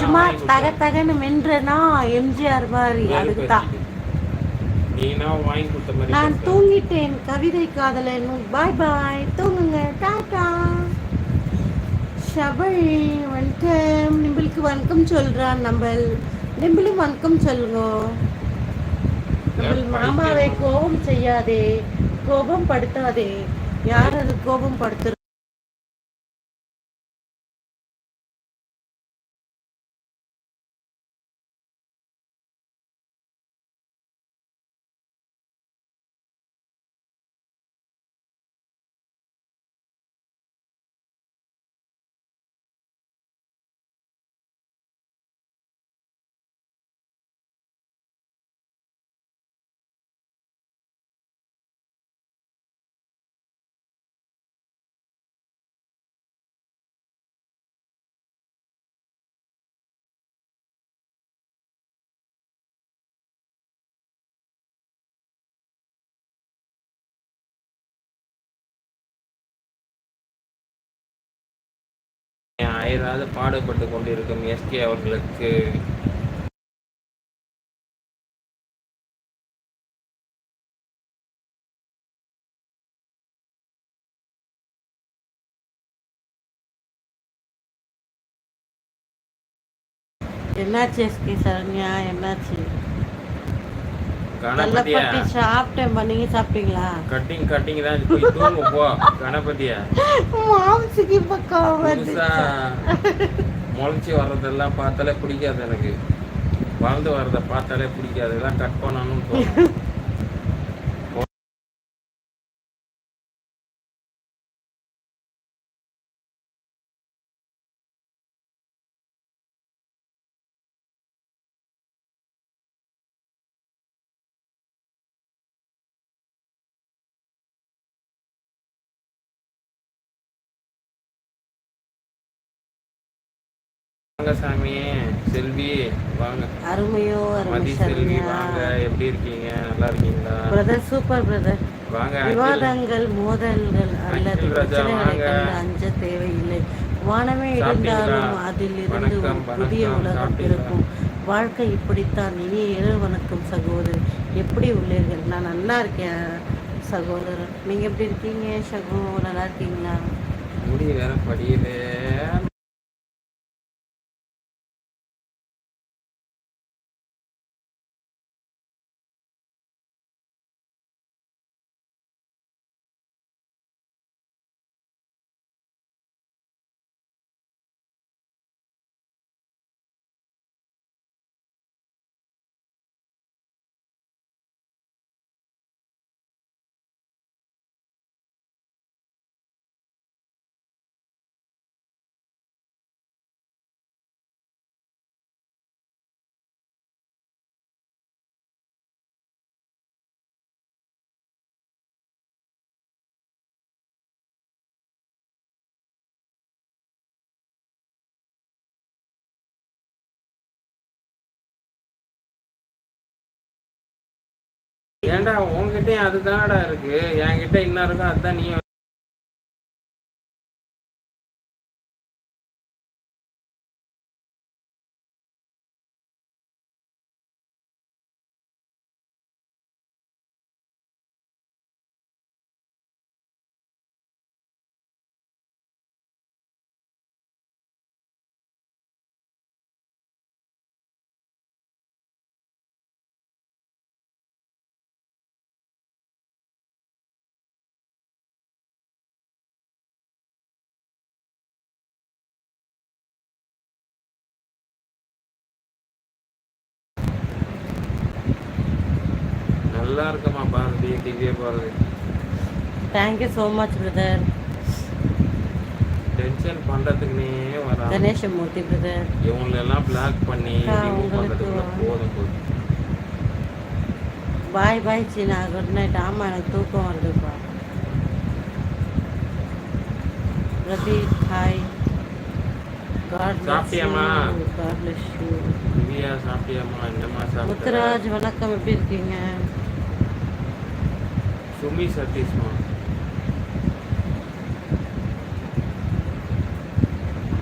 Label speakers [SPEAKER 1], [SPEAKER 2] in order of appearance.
[SPEAKER 1] சும்மா தக. தகன்னு மென்றனா எம்ஜிஆர் மாதிரி அதுக்கு தான்
[SPEAKER 2] நீனா.
[SPEAKER 1] தூங்கிட்டேன் கவிதை காதலன் பாய் பாய். தூங்குங்க. டாடா ஷபல் வணக்கம். நிம்பிளுக்கு வணக்கம் சொல்றான் நம்பல். நிம்பிளும் வணக்கம் சொல்லுங்க. மாமாவை கோபம் செய்யாதே. கோபம் படுத்தாதே. யார் அது கோபம் படுத்து
[SPEAKER 2] அயராது பாடுபட்டு கொண்டிருக்கும் எஸ்கே அவர்களுக்கு.
[SPEAKER 1] என்னாச்சு எஸ்கே சரண்யா? என்னாச்சு?
[SPEAKER 2] கணபதியா?
[SPEAKER 1] சாப்பிட்டேன் நீங்க சாப்பிட்டீங்களா?
[SPEAKER 2] கட்டிங் கட்டிங் தான் போய் தூங்கு போ. கணபதியா?
[SPEAKER 1] மாம்சிக்கு பக்கம்
[SPEAKER 2] முளைச்சி வர்றதெல்லாம் பார்த்தாலே பிடிக்காது எனக்கு. வளர்ந்து வர்றதை பார்த்தாலே பிடிக்காது. இதெல்லாம் கட் பண்ணணும்னு தோணும். வாங்க சாமி செல்வி வாங்க.
[SPEAKER 1] அருமையோ அருமை
[SPEAKER 2] மதி செல்வி வாங்க. எப்படி இருக்கீங்க? நல்லா இருக்கீங்களா?
[SPEAKER 1] பிரதர் சூப்பர் பிரதர்
[SPEAKER 2] வாங்க.
[SPEAKER 1] விவாதங்கள் மோதல்கள் அல்லது பிரச்சனைகளை அஞ்ச தேவையில்லை. வானமே? இருந்தாலும் அதில் இருந்து புதிய. உலகம்? இருக்கும் வாழ்க்கை இப்படித்தான். இனிய இரவு வணக்கம் சகோதரி எப்படி உள்ளீர்கள்? நான் நல்லா இருக்கேன் சகோதரர். நீங்க எப்படி இருக்கீங்க சகோ? நல்லா இருக்கீங்களா?
[SPEAKER 2] முடி வேற படியலே. ஏன்டா உன்கிட்டயும் அதுதானடா இருக்கு. என்கிட்ட என்ன இருக்கோ? அதுதான் நீ நல்லா இருக்குமா Bharathi Divya Bharathi
[SPEAKER 1] thank you so much brother
[SPEAKER 2] tension பண்றதுக்குனே வரா
[SPEAKER 1] கணேசமூர்த்தி பிரதர்
[SPEAKER 2] இவங்களெல்லாம் பிளாக் பண்ணி
[SPEAKER 1] உங்களுக்கு
[SPEAKER 2] பண்றதுக்குள்ள போதும் போதும்.
[SPEAKER 1] பாய் பாய் சீனா. குட் நைட் ஆமாம் எனக்கு தூக்கம் வருதுப்பா பிரதீப் ஹாய் காட்
[SPEAKER 2] சாப்பிட்டியாம்மா?
[SPEAKER 1] காட் பிளஸ் யூ
[SPEAKER 2] திவ்யா சாப்பிட்டியாம்மா? என்னம்மா சாப்பிட்ட?
[SPEAKER 1] முத்துராஜ் வணக்கம். எப்படி இருக்கீங்க?
[SPEAKER 2] சுமி சதீஷ்மா